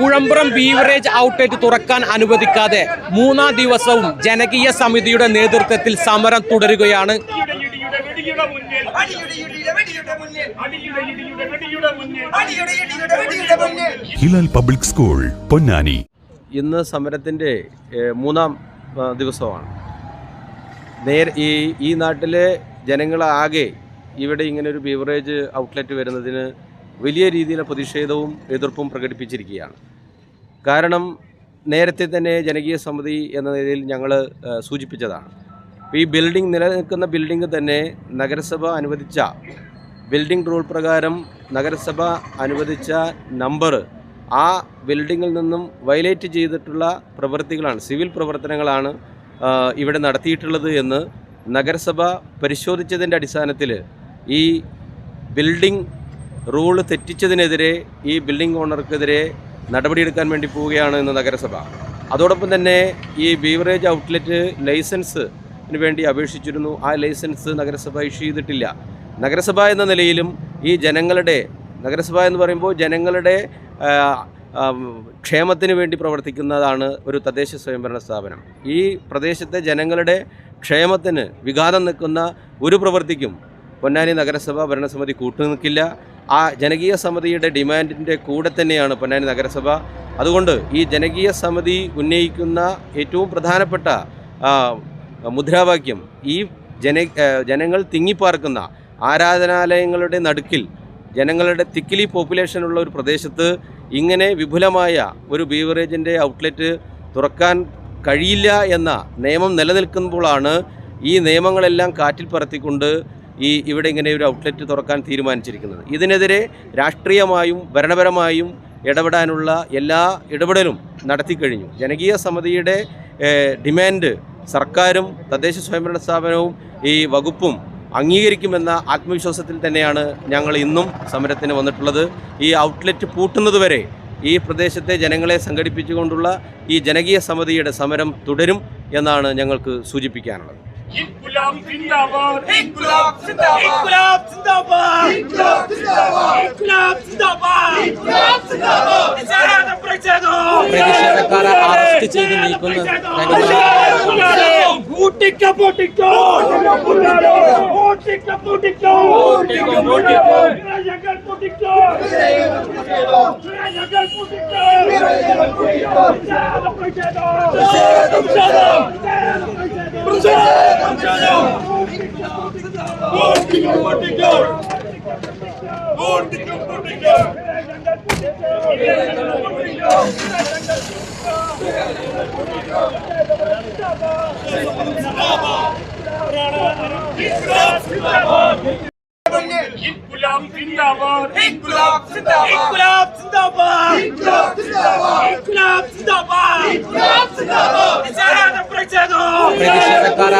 Puzhampuram beverage outlet തുറക്കാൻ അനുവദിക്കാതെ മൂന്നാം ദിവസവും ജനകീയ സമിതിയുടെ നേതൃത്വത്തിൽ സമരം തുടരുകയാണ്. Hilal public school Ponnani. ഇന്ന് സമരത്തിന്റെ മൂന്നാം ദിവസമാണ്. നേരെ ഈ ഈ നാട്ടിലെ ജനങ്ങളാകെ ഇവിടെ ഇങ്ങനെ ഒരു ബീവറേജ് ഔട്ട്ലെറ്റ് വരുന്നതിന് വലിയ രീതിയിലെ പ്രതിഷേധവും എതിർപ്പും പ്രകടിപ്പിച്ചിരിക്കുകയാണ്. കാരണം നേരത്തെ തന്നെ ജനകീയ സമിതി എന്ന നിലയിൽ ഞങ്ങൾ സൂചിപ്പിച്ചതാണ്. ഈ ബിൽഡിംഗ് നിലനിൽക്കുന്ന ബിൽഡിംഗ് തന്നെ നഗരസഭ അനുവദിച്ച ബിൽഡിംഗ് റൂൾ പ്രകാരം നഗരസഭ അനുവദിച്ച നമ്പർ ആ ബിൽഡിങ്ങിൽ നിന്നും വയലേറ്റ് ചെയ്തിട്ടുള്ള പ്രവൃത്തികളാണ് സിവിൽ പ്രവർത്തനങ്ങളാണ് ഇവിടെ നടത്തിയിട്ടുള്ളത് എന്ന് നഗരസഭ പരിശോധിച്ചതിന്റെ അടിസ്ഥാനത്തിൽ ഈ ബിൽഡിംഗ് റൂൾ തെറ്റിച്ചതിനെതിരെ ഈ ബിൽഡിംഗ് ഓണർക്കെതിരെ നടപടിയെടുക്കാൻ വേണ്ടി പോവുകയാണ് ഇന്ന് നഗരസഭ. അതോടൊപ്പം തന്നെ ഈ ബീവറേജ് ഔട്ട്ലെറ്റ് ലൈസൻസ് വേണ്ടി അപേക്ഷിച്ചിരുന്നു. ആ ലൈസൻസ് നഗരസഭ ഇഷ്യൂ ചെയ്തിട്ടില്ല. നഗരസഭ എന്ന നിലയിലും ഈ ജനങ്ങളുടെ നഗരസഭ എന്ന് പറയുമ്പോൾ ജനങ്ങളുടെ ക്ഷേമത്തിന് വേണ്ടി പ്രവർത്തിക്കുന്നതാണ് ഒരു തദ്ദേശ സ്വയംഭരണ സ്ഥാപനം. ഈ പ്രദേശത്തെ ജനങ്ങളുടെ ക്ഷേമത്തിന് വിഘാതം നിൽക്കുന്ന ഒരു പ്രവൃത്തിക്കും പൊന്നാനി നഗരസഭ ഭരണസമിതി കൂട്ടുനിൽക്കില്ല. ആ ജനകീയ സമിതിയുടെ ഡിമാൻഡിന്റെ കൂടെ തന്നെയാണ് പൊന്നാനി നഗരസഭ. അതുകൊണ്ട് ഈ ജനകീയ സമിതി ഉന്നയിക്കുന്ന ഏറ്റവും പ്രധാനപ്പെട്ട മുദ്രാവാക്യം ഈ ജന ജനങ്ങൾ തിങ്ങിപ്പാർക്കുന്ന ആരാധനാലയങ്ങളുടെ നടുക്കിൽ ജനങ്ങളുടെ തിക്കിലി പോപ്പുലേഷനുള്ള ഒരു പ്രദേശത്ത് ഇങ്ങനെ വിപുലമായ ഒരു ബീവറേജിന്റെ ഔട്ട്ലെറ്റ് തുറക്കാൻ കഴിയില്ല എന്ന നിയമം നിലനിൽക്കുമ്പോഴാണ് ഈ നിയമങ്ങളെല്ലാം കാറ്റിൽ പറത്തിക്കൊണ്ട് ഈ ഇവിടെ ഇങ്ങനെ ഒരു ഔട്ട്ലെറ്റ് തുറക്കാൻ തീരുമാനിച്ചിരിക്കുന്നത്. ഇതിനെതിരെ രാഷ്ട്രീയമായും ഭരണപരമായും ഇടപെടാനുള്ള എല്ലാ ഇടപെടലും നടത്തിക്കഴിഞ്ഞു ജനകീയ സമിതിയുടെ ഡിമാൻഡ് സർക്കാരും തദ്ദേശ സ്വയംഭരണ സ്ഥാപനവും ഈ വകുപ്പും അംഗീകരിക്കുമെന്ന ആത്മവിശ്വാസത്തിൽ തന്നെയാണ് ഞങ്ങൾ ഇന്നും സമരത്തിന് വന്നിട്ടുള്ളത്. ഈ ഔട്ട്ലെറ്റ് പൂട്ടുന്നതുവരെ ഈ പ്രദേശത്തെ ജനങ്ങളെ സംഘടിപ്പിച്ചുകൊണ്ടുള്ള ഈ ജനകീയ സമിതിയുടെ സമരം തുടരും എന്നാണ് ഞങ്ങൾക്ക് സൂചിപ്പിക്കാനുള്ളത്. ইনকুলাব জিন্দাবাদ ইনকুলাব জিন্দাবাদ ইনকুলাব জিন্দাবাদ ইনকুলাব জিন্দাবাদ ইনকুলাব জিন্দাবাদ ইসারাত ప్రజలు ప్రతిషేధ కార అరెస్ట్ చేసి నీకున్న ఊటిక్క పొటిక్క ఊటిక్క పొటిక్క ఊటిక్క పొటిక్క రాజకీయ పొటిక్క రాజకీయ పొటిక్క రాజకీయ పొటిక్క ప్రజలు ప్రజలు ప్రజలు ప్రజలు Çalın! Vurdu Cumhurbaşkanı! Vurdu Cumhurbaşkanı! İnkulab zindabad! İnkulab zindabad! İnkulab zindabad! İnkulab zindabad! İnkulab zindabad! İnkulab zindabad! İnkulab zindabad! İnkulab zindabad!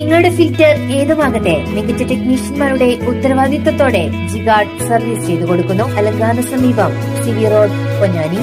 നിങ്ങളുടെ ഫിൽറ്റർ ഏതുമാകട്ടെ മികച്ച ടെക്നീഷ്യന്മാരുടെ ഉത്തരവാദിത്തത്തോടെ ജിഗാർഡ് സർവീസ് ചെയ്തു കൊടുക്കുന്നു അലങ്കാന സമീപം സിവി റോഡ് പൊന്നാനി.